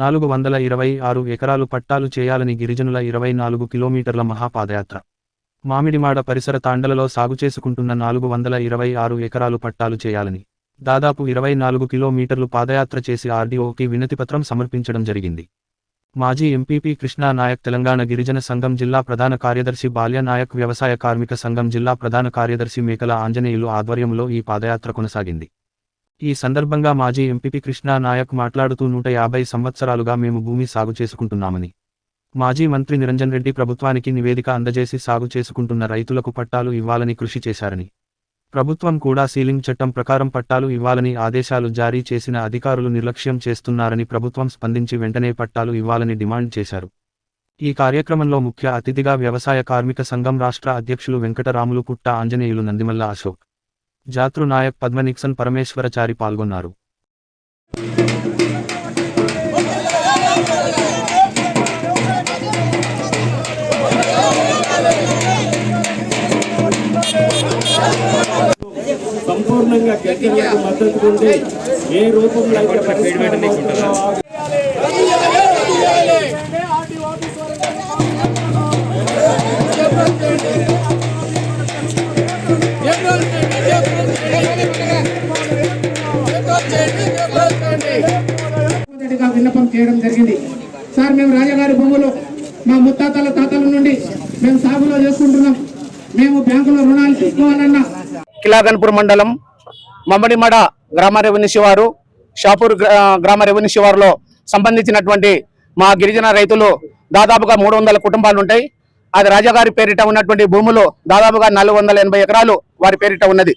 నాలుగు వందల ఇరవై ఆరు ఎకరాలు పట్టాలు చేయాలని గిరిజనుల ఇరవై నాలుగు కిలోమీటర్ల మహాపాదయాత్ర. మామిడిమాడ పరిసర తాండలలో సాగు చేసుకుంటున్న నాలుగు వందల ఇరవై ఆరు ఎకరాలు పట్టాలు చేయాలని దాదాపు ఇరవై నాలుగు కిలోమీటర్లు పాదయాత్ర చేసి ఆర్డీఓకి వినతిపత్రం సమర్పించడం జరిగింది. మాజీ ఎంపీపీ కృష్ణా నాయక్ తెలంగాణ గిరిజన సంఘం జిల్లా ప్రధాన కార్యదర్శి బాల్య నాయక్ వ్యవసాయ కార్మిక సంఘం జిల్లా ప్రధాన కార్యదర్శి మేకల ఆంజనేయులు ఆధ్వర్యంలో ఈ పాదయాత్ర కొనసాగింది. ఈ సందర్భంగా మాజీ ఎంపీపీ కృష్ణా నాయక్ మాట్లాడుతూ నూట యాభై సంవత్సరాలుగా మేము భూమి సాగు చేసుకుంటున్నామని. మాజీ మంత్రి నిరంజన్ రెడ్డి ప్రభుత్వానికి నివేదిక అందజేసి సాగు చేసుకుంటున్న రైతులకు పట్టాలు ఇవ్వాలని కృషి చేశారని. ప్రభుత్వం కూడా సీలింగ్ చట్టం ప్రకారం పట్టాలు ఇవ్వాలని ఆదేశాలు జారీ చేసిన అధికారులు నిర్లక్ష్యం చేస్తున్నారని ప్రభుత్వం స్పందించి వెంటనే పట్టాలు ఇవ్వాలని డిమాండ్ చేశారు. ఈ కార్యక్రమంలో ముఖ్య అతిథిగా వ్యవసాయ కార్మిక సంఘం రాష్ట్ర అధ్యక్షులు వెంకటరాములు పుట్ట ఆంజనేయులు నందిమల్ల అశోక్. జాతృ నాయక్ పద్మనిక్సన్ పరమేశ్వరచారి పాల్గొన్నారు. సంపూర్ణంగా గిరిజనులకు మద్దతు ఉండి ఏ రూపంలో చేయడం జరిగింది. సార్ మేము రాజాగారి భూములు మా ముత్తాతల తాతల నుండి మేము సాగులో చేసుకుంటున్నాం. మేము బ్యాంకులో రుణాలు తీసుకోవాలన్నా. కిలాగన్పూర్ మండలం మమ్మడిమడ గ్రామ రెవెన్యూ శివారు షాపూర్ గ్రామ రెవెన్యూ శివారులో సంబంధించినటువంటి మా గిరిజన రైతులు దాదాపుగా మూడు వందల కుటుంబాలు ఉంటాయి. అది రాజాగారి పేరిట ఉన్నటువంటి భూములు దాదాపుగా నాలుగు వందల ఎనభై ఎకరాలు వారి పేరిట ఉన్నది.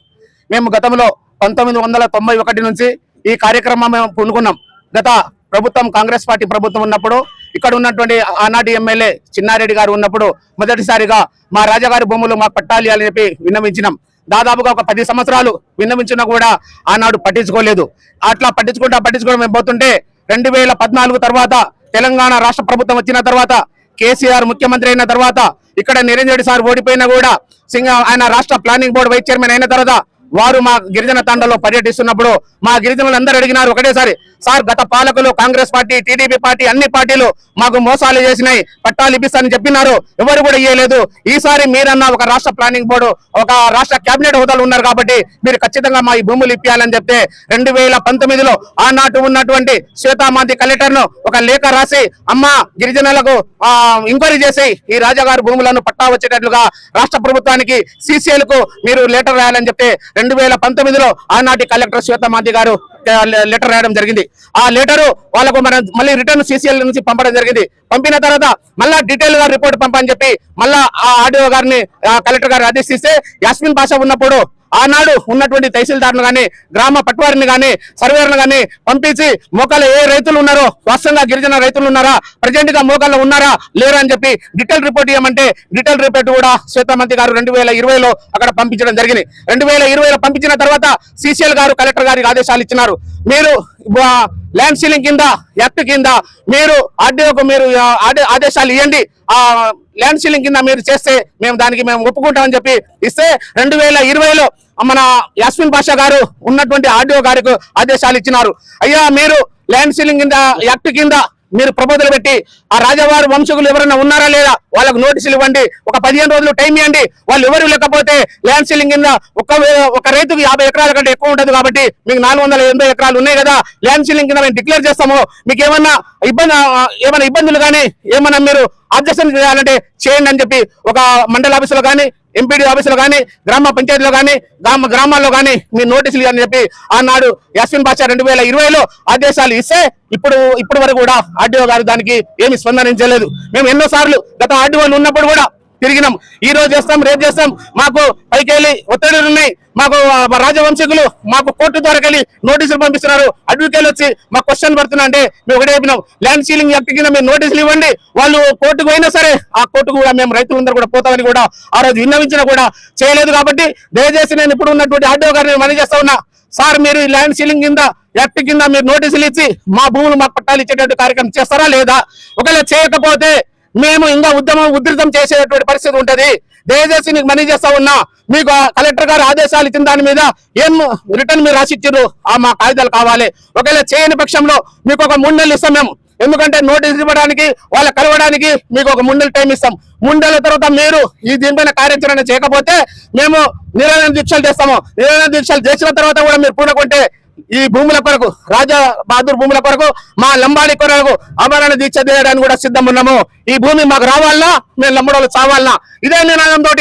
మేము గతంలో పంతొమ్మిది వందల తొంభై ఒకటి నుంచి ఈ కార్యక్రమం మేము పూనుకున్నాం గత ప్రభుత్వం కాంగ్రెస్ పార్టీ ప్రభుత్వం ఉన్నప్పుడు ఇక్కడ ఉన్నటువంటి ఆనాటి ఎమ్మెల్యే చిన్నారెడ్డి గారు ఉన్నప్పుడు మొదటిసారిగా మా రాజాగారి భూములు మాకు పట్టాలి అని చెప్పి విన్నవించినాం. దాదాపుగా ఒక పది సంవత్సరాలు విన్నవించినా కూడా ఆనాడు పట్టించుకోలేదు. అట్లా పట్టించుకుంటా పట్టించుకోవడం మేము పోతుంటే రెండు వేల పద్నాలుగు తర్వాత తెలంగాణ రాష్ట్ర ప్రభుత్వం వచ్చిన తర్వాత కేసీఆర్ ముఖ్యమంత్రి అయిన తర్వాత ఇక్కడ నిరంజన్ రెడ్డి సార్ ఓడిపోయినా కూడా సింగ ఆయన రాష్ట్ర ప్లానింగ్ బోర్డు వైస్ చైర్మన్ అయిన తర్వాత వారు మా గిరిజన తండలో పర్యటిస్తున్నప్పుడు మా గిరిజనులు అందరూ అడిగినారు ఒకటేసారి సార్ గత పాలకులు కాంగ్రెస్ పార్టీ టీడీపీ పార్టీ అన్ని పార్టీలు మాకు మోసాలు చేసినాయి పట్టాలు ఇప్పిస్తానని చెప్పినారు. ఎవరు కూడా ఇయ్యలేదు. ఈసారి మీరన్నా ఒక రాష్ట్ర ప్లానింగ్ బోర్డు ఒక రాష్ట్ర కేబినెట్ హోదాలు ఉన్నారు కాబట్టి మీరు ఖచ్చితంగా మా ఈ భూములు ఇప్పియాలని చెప్తే రెండు వేల పంతొమ్మిదిలో ఆనాటి ఉన్నటువంటి శ్వేతామాంతి కలెక్టర్ను ఒక లేఖ రాసి అమ్మ గిరిజనులకు ఇంక్వైరీ ఎంక్వైరీ చేసి ఈ రాజాగారి భూములను పట్టా వచ్చేటట్లుగా రాష్ట్ర ప్రభుత్వానికి సీసీఎల్కు మీరు లేటర్ రాయాలని చెప్తే రెండు వేల పంతొమ్మిదిలో ఆనాటి కలెక్టర్ శ్వేతమాంతి గారు లెటర్ రాయడం జరిగింది. ఆ లెటర్ వాళ్ళకు మన మళ్ళీ రిటర్న్ సీసీఎల్ నుంచి పంపడం జరిగింది. పంపిన తర్వాత మళ్ళా డీటెయిల్గా రిపోర్ట్ పంపని చెప్పి మళ్ళా ఆ ఆర్డీఓ గారిని కలెక్టర్ గారు ఆదేశిస్తే యాస్మిన్ భాష ఉన్నప్పుడు ఆనాడు ఉన్నటువంటి తహసీల్దార్ను కానీ గ్రామ పట్వారిని కానీ సర్వేర్ను కానీ పంపించి మోకాళ్ళ ఏ రైతులు ఉన్నారో వాస్తవంగా గిరిజన రైతులు ఉన్నారా ప్రజెంట్గా ఉన్నారా లేరా అని చెప్పి డిటైల్ రిపోర్ట్ ఇవ్వమంటే డిటైల్ రిపోర్ట్ కూడా శ్వేతామంతి గారు రెండు వేల ఇరవైలో అక్కడ పంపించడం జరిగింది. రెండు వేల ఇరవైలో పంపించిన తర్వాత సిసిఎల్ గారు కలెక్టర్ గారికి ఆదేశాలు ఇచ్చినారు. మీరు ల్యాండ్ సీలింగ్ కింద యాక్ట్ కింద మీరు ఆర్డీఓకు మీరు ఆదేశాలు ఇవ్వండి ఆ ల్యాండ్ సీలింగ్ కింద మీరు చేస్తే మేము దానికి మేము ఒప్పుకుంటామని చెప్పి ఇస్తే రెండు వేల ఇరవైలో మన యాస్మిన్ బాషా గారు ఉన్నటువంటి ఆర్డీఓ గారికి ఆదేశాలు ఇచ్చినారు. అయ్యా మీరు ల్యాండ్ సీలింగ్ కింద యాక్ట్ కింద మీరు ప్రపోజల్ పెట్టి ఆ రాజవారి వంశకులు ఎవరైనా ఉన్నారా లేదా? వాళ్ళకు నోటీసులు ఇవ్వండి. ఒక పదిహేను రోజులు టైం ఇవ్వండి. వాళ్ళు ఎవరు లేకపోతే ల్యాండ్ సీలింగ్ కింద ఒక ఒక రైతుకి యాభై ఎకరాల కంటే ఎక్కువ ఉంటుంది కాబట్టి మీకు నాలుగు వందల ఎనభై ఎకరాలు ఉన్నాయి కదా ల్యాండ్ సీలింగ్ కింద మేము డిక్లేర్ చేస్తాము. మీకు ఏమన్నా ఇబ్బంది ఏమైనా ఇబ్బందులు కానీ ఏమన్నా మీరు అబ్జెక్షన్ చేయాలంటే చేయండి అని చెప్పి ఒక మండల ఆఫీసులో కానీ ఎంపీడీ ఆఫీసులో కానీ గ్రామ పంచాయతీలో కానీ గ్రామ గ్రామాల్లో కానీ మీ నోటీసులు అని చెప్పి ఆనాడు యాస్మిన్ బాషా రెండు వేల ఇరవైలో ఆదేశాలు ఇస్తే ఇప్పుడు ఇప్పుడు వరకు కూడా ఆర్డీఓ గారు దానికి ఏమి స్పందనించలేదు మేము ఎన్నో సార్లు గత ఆర్డీఓలు ఉన్నప్పుడు కూడా తిరిగినాం. ఈ రోజు చేస్తాం రేపు చేస్తాం. మాకు పైకెళ్ళి ఒత్తిడులు ఉన్నాయి. మాకు రాజవంశీకులు మాకు కోర్టు ద్వారా వెళ్ళి నోటీసులు పంపిస్తున్నారు. అడ్వకేట్లు వచ్చి మా క్వశ్చన్ పడుతున్నా అంటే మేము ఒకటే చెప్పినాం. ల్యాండ్ సీలింగ్ యాక్ట్ కింద మేము నోటీసులు ఇవ్వండి. వాళ్ళు కోర్టుకు పోయినా సరే ఆ కోర్టుకు కూడా మేము రైతులందరూ కూడా పోతామని కూడా ఆ రోజు విన్నవించినా కూడా చేయలేదు కాబట్టి దయచేసి నేను ఇప్పుడు ఉన్నటువంటి ఆర్డీఓ గారిని మనీ చేస్తా ఉన్నా. సార్ మీరు ఈ ల్యాండ్ సీలింగ్ కింద యాక్ట్ కింద మీరు నోటీసులు ఇచ్చి మా భూములు మాకు పట్టాలు ఇచ్చేటువంటి కార్యక్రమం చేస్తారా లేదా? ఒకవేళ చేయకపోతే మేము ఇంకా ఉద్యమం ఉధృతం చేసేటువంటి పరిస్థితి ఉంటది. దయచేసి నీకు మనీ చేస్తా ఉన్నా. మీకు కలెక్టర్ గారు ఆదేశాలు ఇచ్చిన దాని మీద ఏం రిటర్న్ మీరు రాసిచ్చారు ఆ మా కాగితాలు కావాలి. ఒకవేళ చేయని పక్షంలో మీకు ఒక మూడు నెలలు ఇస్తాం మేము. ఎందుకంటే నోటీస్ ఇవ్వడానికి వాళ్ళ కలవడానికి మీకు ఒక ముండల టైం ఇస్తాం. ముండల తర్వాత మీరు ఈ దీనిపైన కార్యాచరణ చేయకపోతే మేము నిరాదరణ దీక్షలు చేస్తాము. నిరాదరణ దీక్షలు చేసిన తర్వాత కూడా మీరు పూనుకుంటే ఈ భూముల కొరకు రాజా బహదూర్ భూముల కొరకు మా లంబాడి కొరకు అమరణ దీక్ష చేయడానికి కూడా సిద్ధం ఉన్నాము. ఈ భూమి మాకు రావాలనా మేము లంబడోళ్ళు చావాలనా ఇదే నినాదంతో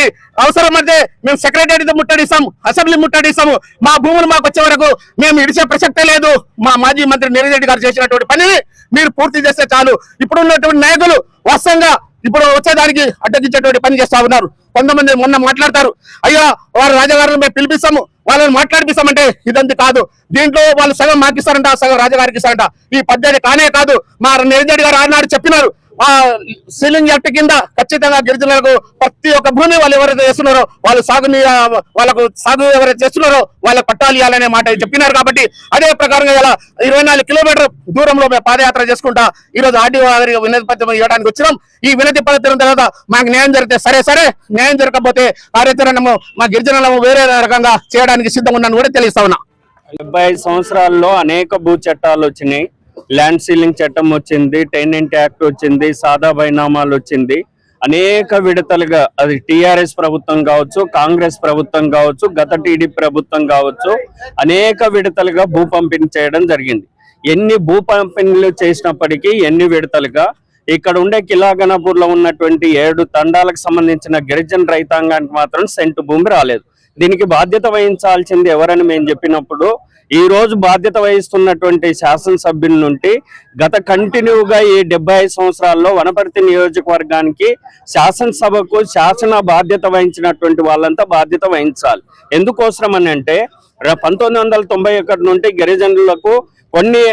అవసరమైతే మేము సెక్రటరీ ముట్టడిస్తాం అసెంబ్లీ ముట్టడిస్తాము. మా భూములు మాకు వచ్చే వరకు మేము ఇడిచే ప్రసక్తే లేదు. మా మాజీ మంత్రి నిరంజన్ గారు చేసినటువంటి పనిని మీరు పూర్తి చేస్తే చాలు. ఇప్పుడున్నటువంటి నాయకులు వస్తంగా ఇప్పుడు వచ్చేదానికి అడ్డగించేటువంటి పని చేస్తా ఉన్నారు. కొంతమంది మొన్న మాట్లాడతారు అయ్యా వారు రాజగారులు మేము పిలిపిస్తాము వాళ్ళని మాట్లాడిపిస్తామంటే ఇదంతా కాదు. దీంట్లో వాళ్ళు సగం మాకిస్తారంట సగం రాజగారికి ఇస్తారంట. ఈ పద్ధతి కానే కాదు. మా నిరంజన్ గారు ఆనాడు చెప్పినారు సీలింగ్ యాక్ట్ కింద ఖచ్చితంగా గిరిజనులకు ప్రతి ఒక్క భూమి వాళ్ళు ఎవరైతే చేస్తున్నారో వాళ్ళు సాగు వాళ్ళకు సాగు ఎవరైతే చేస్తున్నారో వాళ్ళకి పట్టాలి ఇవ్వాలనే మాట చెప్పినారు కాబట్టి అదే ప్రకారంగా ఇలా ఇరవై నాలుగు కిలోమీటర్ దూరంలో మేము పాదయాత్ర చేసుకుంటా ఈ రోజు ఆర్డీఓ గారికి వినతి పత్రం ఇవ్వడానికి వచ్చినాం. ఈ వినతి పత్రం తర్వాత మాకు న్యాయం జరిగితే సరే సరే న్యాయం జరగకపోతే కార్యాచరణము మా గిరిజనులము వేరే రకంగా చేయడానికి సిద్ధంగా ఉన్నాను కూడా తెలియస్తా ఉన్నా. డెబ్బై ఐదు సంవత్సరాల్లో అనేక భూ చట్టాలు వచ్చినాయి. ల్యాండ్ సీలింగ్ చట్టం వచ్చింది టెనెంట్ యాక్ట్ వచ్చింది సాదా బైనామాలు వచ్చింది. అనేక విడతలుగా అది టిఆర్ఎస్ ప్రభుత్వం కావచ్చు కాంగ్రెస్ ప్రభుత్వం కావచ్చు గత టీడీ ప్రభుత్వం కావచ్చు అనేక విడతలుగా భూ పంపిణీ చేయడం జరిగింది. ఎన్ని భూ పంపిణీలు చేసినప్పటికీ ఎన్ని విడతలుగా ఇక్కడ ఉండే కిలాగనపూర్లో ఉన్నటువంటి ఏడు తండాలకు సంబంధించిన గిరిజన రైతాంగానికి మాత్రం సెంటు భూమి రాలేదు. దీనికి బాధ్యత వహించాల్సింది ఎవరని మేము చెప్పినప్పుడు ఈ రోజు బాధ్యత వహిస్తున్నటువంటి శాసనసభ్యుల నుండి గత కంటిన్యూగా ఈ డెబ్బై ఐదు సంవత్సరాల్లో వనపర్తి నియోజకవర్గానికి శాసనసభకు శాసన బాధ్యత వహించినటువంటి వాళ్ళంతా బాధ్యత వహించాలి. ఎందుకోసం అని అంటే పంతొమ్మిది వందల తొంభై ఒకటి నుండి గిరిజనులకు కొన్ని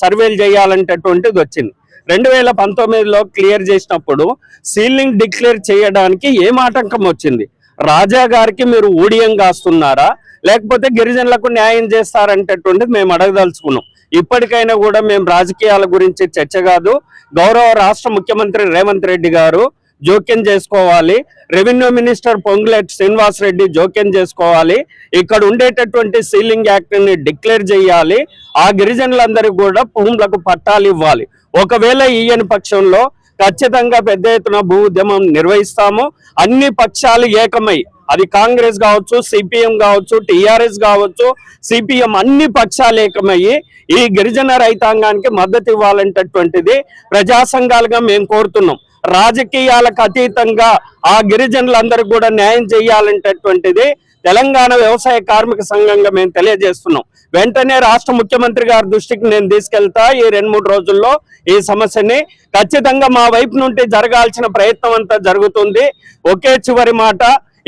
సర్వేలు చేయాలంటటువంటిది వచ్చింది. రెండు వేల పంతొమ్మిదిలో క్లియర్ చేసినప్పుడు సీలింగ్ డిక్లేర్ చేయడానికి ఏం ఆటంకం వచ్చింది? రాజా గారికి మీరు ఊడియం కాస్తున్నారా? లేకపోతే గిరిజనులకు న్యాయం చేస్తారంటటువంటిది మేము అడగదలుచుకున్నాం. ఇప్పటికైనా కూడా మేము రాజకీయాల గురించి చర్చ కాదు. గౌరవ రాష్ట్ర ముఖ్యమంత్రి రేవంత్ రెడ్డి గారు జోక్యం చేసుకోవాలి. రెవెన్యూ మినిస్టర్ పొంగులేటి శ్రీనివాస్ రెడ్డి జోక్యం చేసుకోవాలి. ఇక్కడ ఉండేటటువంటి సీలింగ్ యాక్ట్ని డిక్లేర్ చేయాలి. ఆ గిరిజనులందరికీ కూడా భూములకు పట్టాలు ఇవ్వాలి. ఒకవేళ ఈయన పక్షంలో ఖచ్చితంగా పెద్ద ఎత్తున భూ ఉద్యమం నిర్వహిస్తాము. అన్ని పక్షాలు ఏకమై అది కాంగ్రెస్ కావచ్చు సిపిఎం కావచ్చు టిఆర్ఎస్ కావచ్చు సిపిఎం అన్ని పక్షాలు ఏకమయ్యి ఈ గిరిజన రైతాంగానికి మద్దతు ఇవ్వాలంటటువంటిది ప్రజా సంఘాలుగా మేము కోరుతున్నాం. రాజకీయాలకు అతీతంగా ఆ గిరిజనులందరికీ కూడా న్యాయం చేయాలంటటువంటిది తెలంగాణ వ్యవసాయ కార్మిక సంఘంగా మేము తెలియజేస్తున్నాం. వెంటనే రాష్ట్ర ముఖ్యమంత్రి గారి దృష్టికి నేను తీసుకెళ్తా ఈ రెండు మూడు రోజుల్లో ఈ సమస్యని. ఖచ్చితంగా మా వైపు నుండి జరగాల్సిన ప్రయత్నం అంతా జరుగుతుంది. ఒకే చివరి మాట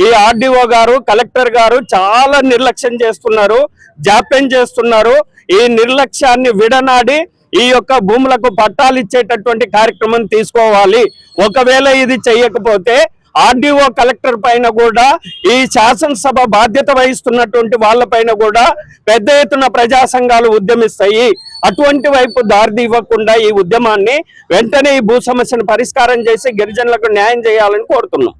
ఈ ఆర్డీఓ గారు కలెక్టర్ గారు చాలా నిర్లక్ష్యం చేస్తున్నారు జాప్యం చేస్తున్నారు. ఈ నిర్లక్ష్యాన్ని విడనాడి ఈ యొక్క భూములకు పట్టాలు ఇచ్చేటటువంటి కార్యక్రమం తీసుకోవాలి. ఒకవేళ ఇది చేయకపోతే ఆర్డీఓ కలెక్టర్ పైన కూడా ఈ శాసనసభ బాధ్యత వహిస్తున్నటువంటి వాళ్ళ పైన కూడా పెద్ద ఎత్తున ప్రజా సంఘాలు ఉద్యమిస్తాయి. అటువంటి వైపు దారి ఇవ్వకుండా ఈ ఉద్యమాన్ని వెంటనే ఈ భూ సమస్యను పరిష్కారం చేసి గిరిజనులకు న్యాయం చేయాలని కోరుతున్నాం.